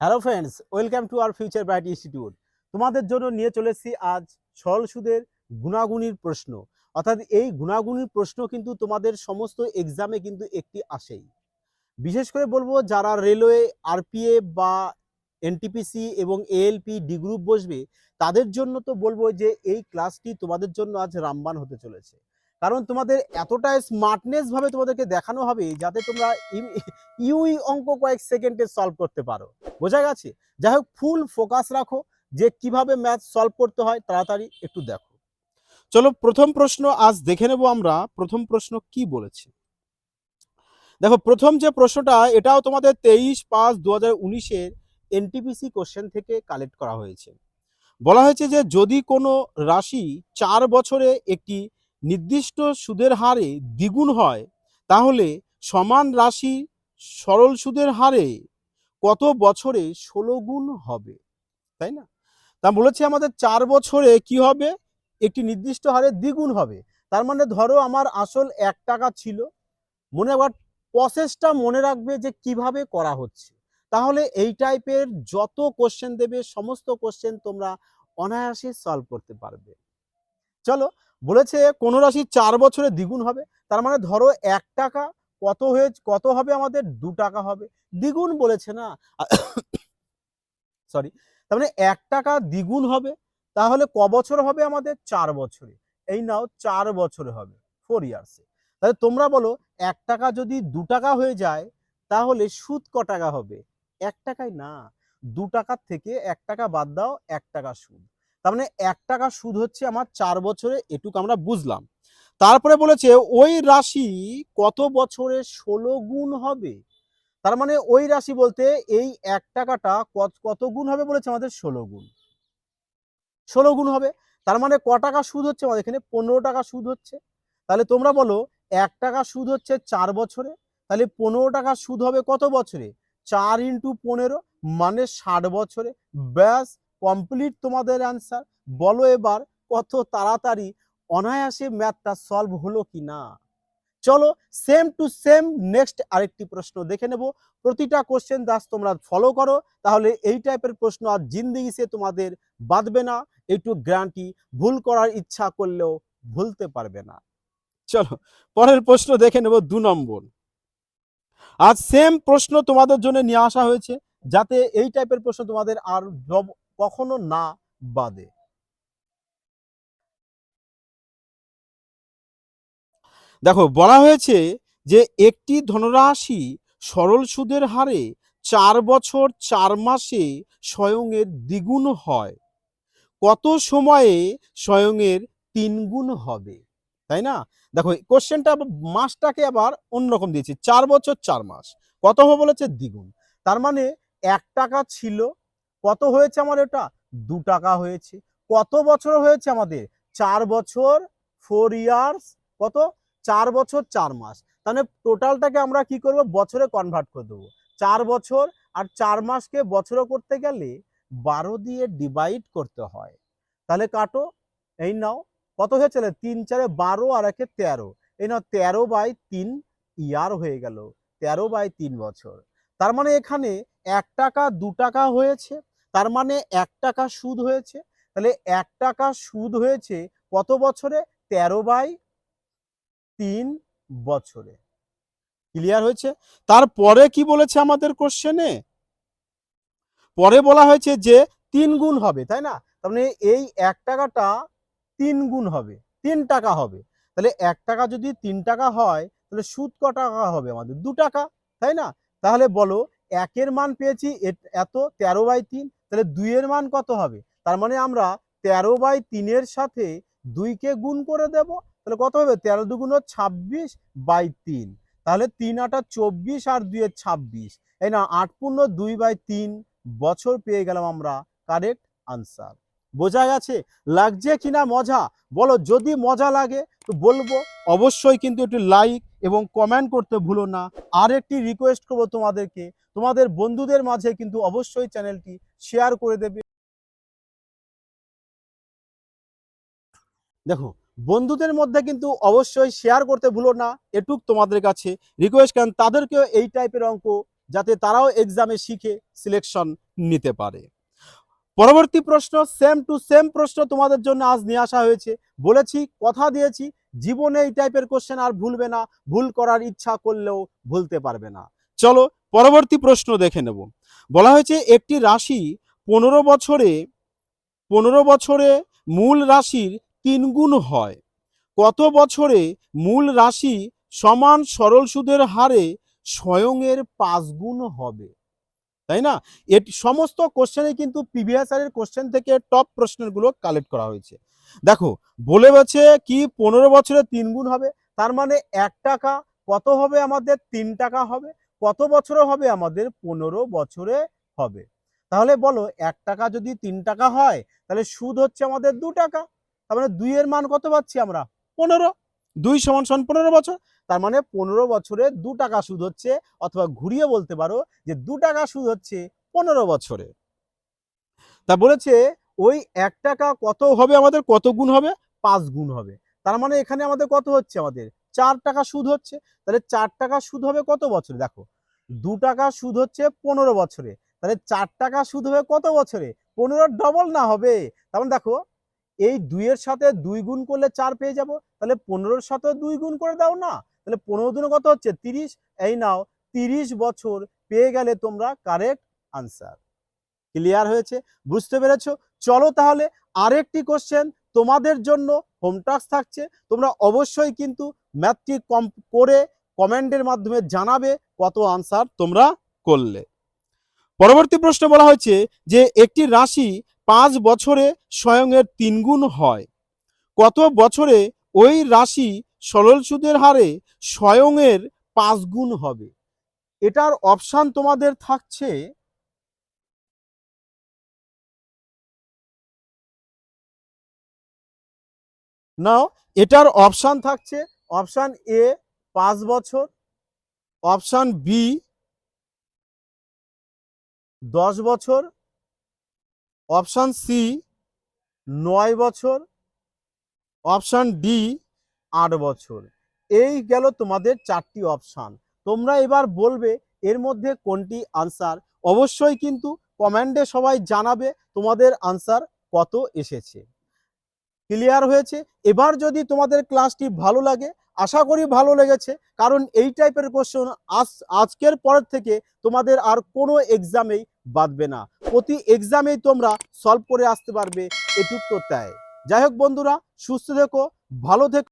Hello friends, welcome to our future bright institute. তোমাদের জন্য নিয়ে চলেছি আজ সরল সুদের গুণাগুণির প্রশ্ন। অর্থাৎ এই গুণাগুণির প্রশ্ন কিন্তু তোমাদের সমস্ত এক্সামে কিন্তু একটি আসেই। বিশেষ করে বলব, যারা রেলওয়ে আরপিএ বা এনটিপিসি এবং এএলপি ডি গ্রুপ বসবে, তাদের জন্য তো বলব যে এই ক্লাসটি তোমাদের জন্য আজ রামবান হতে চলেছে। কারণ তোমাদের এতটা স্মার্টনেস ভাবে তোমাদেরকে দেখানো হবে, যাতে তোমরা ইউই অঙ্ক কয়েক সেকেন্ডে সলভ করতে পারো। বোঝা গেছে? যাই হোক ফুল ফোকাস রাখো যে কীভাবে ম্যাথ সলভ করতে হয়, তাড়াতাড়ি একটু দেখো। চলো, প্রথম প্রশ্ন আজ দেখে নেব আমরা, প্রথম প্রশ্ন কি বলেছে? দেখো, প্রথম যে প্রশ্নটা, এটাও তোমাদের তেইশ পাঁচ দু হাজার উনিশের এনটিপিসি কোশ্চেন থেকে কালেক্ট করা হয়েছে। বলা হয়েছে যে, যদি কোনো রাশি চার বছরে একটি নির্দিষ্ট সুদের হারে দ্বিগুণ হয়, তাহলে সমান রাশি সরল সুদের হারে কত বছরে ষোলো গুণ হবে, তাই না? তা বলেছে আমাদের চার বছরে কি হবে? একটি নির্দিষ্ট হারে দ্বিগুণ হবে। তার মানে ধরো আমার আসল এক টাকা ছিল, মনে আবার প্রসেসটা মনে রাখবে যে কীভাবে করা হচ্ছে। তাহলে এই টাইপের যত কোশ্চেন দেবে, সমস্ত কোশ্চেন তোমরা অনায়াসে সলভ করতে পারবে। চলো, বলেছে কোন রাশি চার বছরে দ্বিগুণ হবে, তার মানে ধরো এক টাকা কত হয়ে কত হবে আমাদের? দু টাকা হবে। দ্বিগুণ বলেছে না? সরি তার মানে এক টাকা দ্বিগুণ হবে, তাহলে ক বছর হবে আমাদের? চার বছরে। এই নাও, চার বছরে হবে ফোর ইয়ার্সে তাহলে তোমরা বলো, এক টাকা যদি দু টাকা হয়ে যায়, তাহলে সুদ ক টাকা হবে? এক টাকায় না। দু টাকার থেকে এক টাকা বাদ দাও, এক টাকা সুদ। তার মানে এক টাকা সুদ হচ্ছে আমার চার বছরে, এটুকু আমরা বুঝলাম। তারপরে বলেছে, ওই রাশি কত বছরে ষোলো গুণ হবে? তার মানে ওই রাশি বলতে এই এক টাকাটা কত কত গুণ হবে বলেছে আমাদের? ষোলো গুণ। ষোলো গুণ হবে। তার মানে ক টাকা সুদ হচ্ছে আমাদের এখানে? পনেরো টাকা সুদ হচ্ছে। তাহলে তোমরা বলো, এক টাকা সুদ হচ্ছে চার বছরে? তাহলে পনেরো টাকা সুদ হবে কত বছরে? চার ইন্টু পনেরো মানে ষাট বছরে। ব্যাস, কমপ্লিট তোমাদের অ্যান্সার। বলো এবার কত তাড়াতাড়ি অনায়াসে ম্যাথটা সলভ হলো কি না? চলো সেম টু সেম নেক্সট আরেকটি প্রশ্ন দেখে নেব। প্রতিটা কোশ্চেন দাস তোমরা ফলো করো। তাহলে এই টাইপের প্রশ্ন আর জিন্দিগিতে তোমাদের বাঁধবে না। একটু গ্যারান্টি ভুল করার ইচ্ছা করলেও ভুলতে পারবে না। চলো পরের প্রশ্ন দেখে নেব দু নম্বর। আর সেম প্রশ্ন তোমাদের জন্য নিয়ে আসা হয়েছে, যাতে এই টাইপের প্রশ্ন তোমাদের আর কখনো না বাদে দেখো, বলা হয়েছে যে একটি ধনরাশি সরল সুদের হারে চার বছর চার মাসে স্বয়ংের দ্বিগুণ হয়। কত সময়ে স্বয়ংয়ের তিন গুণ হবে? তাই না? দেখো কোশ্চেনটা মাসটাকে আবার অন্যরকম দিয়েছে, চার বছর চার মাস। কত হবে বলেছে? দ্বিগুণ। তার মানে এক টাকা ছিল, কত হয়েছে আমার এটা? দু টাকা হয়েছে। কত বছর হয়েছে আমাদের? চার বছর ফোর ইয়ার্স কত? চার বছর, চার মাস। তাহলে টোটালটাকে আমরা কি করব? বছরে কনভার্ট করে দেবো। চার বছর আর চার মাসকে বছরও করতে গেলে বারো দিয়ে ডিভাইড করতে হয়। তাহলে কাটো। এই নাও। কত হয়েছিল তিন চারে বারো আর একে তেরো। এই নাও, তেরো বাই তিন ইয়ার হয়ে গেল। তেরো বাই তিন বছর। তার মানে এখানে এক টাকা, দু টাকা হয়েছে। তার মানে এক টাকা সুদ হয়েছে। তাহলে এক টাকা সুদ হয়েছে কত বছরে? তেরো বাই তিন বছরে। ক্লিয়ার হয়েছে? তারপরে কি বলেছে আমাদের কোশ্চেনে পরে বলা হয়েছে যে তিন গুণ হবে, তাই না? তার মানে এই এক টাকাটা তিন গুণ হবে, তিন টাকা হবে। তাহলে এক টাকা যদি তিন টাকা হয়, তাহলে সুদ ক টাকা হবে আমাদের? দু টাকা, তাই না? তাহলে বলো, একের মান পেয়েছি এত, তেরো বাই তিন, তাহলে দুইয়ের মান কত হবে? তার মানে আমরা তেরো বাই তিনের সাথে দুইকে গুণ করে দেব তাহলে কত হবে? তেরো দুগুণ ছাব্বিশ বাই তিন। তাহলে তিন আটা চব্বিশ আর দুইয়ের ছাব্বিশ। এই না, আট পূর্ণ দুই বাই তিন বছর পেয়ে গেলাম আমরা কারেক্ট আনসার বোঝা গেছে? লাগছে কিনা মজা? বলো, যদি মজা লাগে তো বলব, অবশ্যই কিন্তু একটু লাইক এবং কমেন্ট করতে ভুলো না। আর একটি রিকোয়েস্ট করব তোমাদেরকে। তোমাদের বন্ধুদের মাঝে কিন্তু অবশ্যই চ্যানেলটি শেয়ার করে দেবে। দেখো বন্ধুদের মধ্যে কিন্তু অবশ্যই শেয়ার করতে ভুলো না। এটুক তোমাদের কাছে রিকোয়েস্ট কারণ তাদেরকেও এই টাইপের অঙ্ক যাতে তারাও এক্সামে শিখে সিলেকশন নিতে পারে। পরবর্তী প্রশ্ন সেম টু সেম প্রশ্ন তোমাদের জন্য আজ নিয়ে আসা হয়েছে। বলেছি, কথা দিয়েছি, জীবনে এই টাইপের কোশ্চেন আর ভুলবে না, ভুল করার ইচ্ছা করলেও ভুলতে পারবে না। চলো, পরবর্তী প্রশ্ন দেখে নেব। বলা হয়েছে, একটি রাশি পনেরো বছরে পনেরো বছরে মূল রাশির তিন গুণ হয়। কত বছরে মূল রাশি সমান সরল সুদের হারে স্বয়ংের পাঁচ গুণ হবে? তাই না? এটি, সমস্ত কোশ্চেনে কিন্তু প্রিভিয়াস ইয়ারের কোশ্চেন থেকে টপ প্রশ্নগুলো কালেক্ট করা হয়েছে। দেখো, বলে বলছে কি পনেরো বছরে তিন গুণ হবে, তার মানে এক টাকা। কত হবে আমাদের? তিন টাকা হবে। কত বছরে হবে? আমাদের পনেরো বছরে হবে। তাহলে বলো, এক টাকা যদি তিন টাকা হয়, তাহলে সুদ হচ্ছে আমাদের দু টাকা। তার মানে দুইয়ের মান কত পাচ্ছি আমরা? পনেরো। দুই সমান সমান পনেরো বছর। তার মানে পনেরো বছরে দু টাকা সুদ হচ্ছে, অথবা ঘুরিয়ে বলতে পারো যে দু টাকা সুদ হচ্ছে পনেরো বছরে। তা বলেছে, ওই এক টাকা কত হবে আমাদের? কত গুণ হবে? পাঁচ গুণ হবে। তার মানে এখানে আমাদের কত হচ্ছে আমাদের? চার টাকা সুদ হচ্ছে। তাহলে চার টাকা সুদ হবে কত বছরে? দেখো, দু টাকা সুদ হচ্ছে পনেরো বছরে। তাহলে চার টাকা সুদ হবে কত বছরে? পনেরো ডবল না হবে। তার মানে দেখো এই দুইয়ের সাথে দুই গুণ করলে চার পেয়ে যাব, তাহলে পনেরোর সাথে দুই গুণ করে দাও না। তাহলে পনেরো দিনে কত হচ্ছে? তিরিশ। এই নাও, তিরিশ বছর পেয়ে গেলে তোমরা কারেক্ট আনসার ক্লিয়ার হয়েছে? বুঝতে পেরেছ? চলো তাহলে আরেকটি কোশ্চেন তোমাদের জন্য। হোম টাস্ক থাকছে। তোমরা অবশ্যই কিন্তু ম্যাথটি কম করে কমেন্টের মাধ্যমে জানাবে কত আনসার তোমরা করলে। পরবর্তী প্রশ্ন বলা হয়েছে যে, একটি রাশি পাঁচ বছরে স্বয়ংয়ের তিন গুণ হয়। কত বছরে ওই রাশি সরল সুদের হারে স্বয়ংের পাঁচ গুণ হবে? এটার অপশান তোমাদের থাকছে নাও, এটার অপশান থাকছে অপশান এ, পাঁচ বছর, অপশান বি, দশ বছর অপশান সি, নয় বছর। অপশান ডি, আট বছর। এই গেল তোমাদের চারটি অপশান। তোমরা এবার বলবে এর মধ্যে কোনটি আনসার? অবশ্যই কিন্তু কমেন্টে সবাই জানাবে তোমাদের আনসার কত এসেছে। ক্লিয়ার হয়েছে। এবার যদি তোমাদের ক্লাসটি ভালো লাগে, আশা করি ভালো লেগেছে, কারণ এই টাইপের কোশ্চন আজ, আজকের পরের থেকে তোমাদের আর কোনো এক্সামেই বাঁধবে না। প্রতি এক্সামেই তোমরা সলভ করে আসতে পারবে, এটুক তো তাই। যাই হোক বন্ধুরা, সুস্থ থেকো, ভালো থেকো।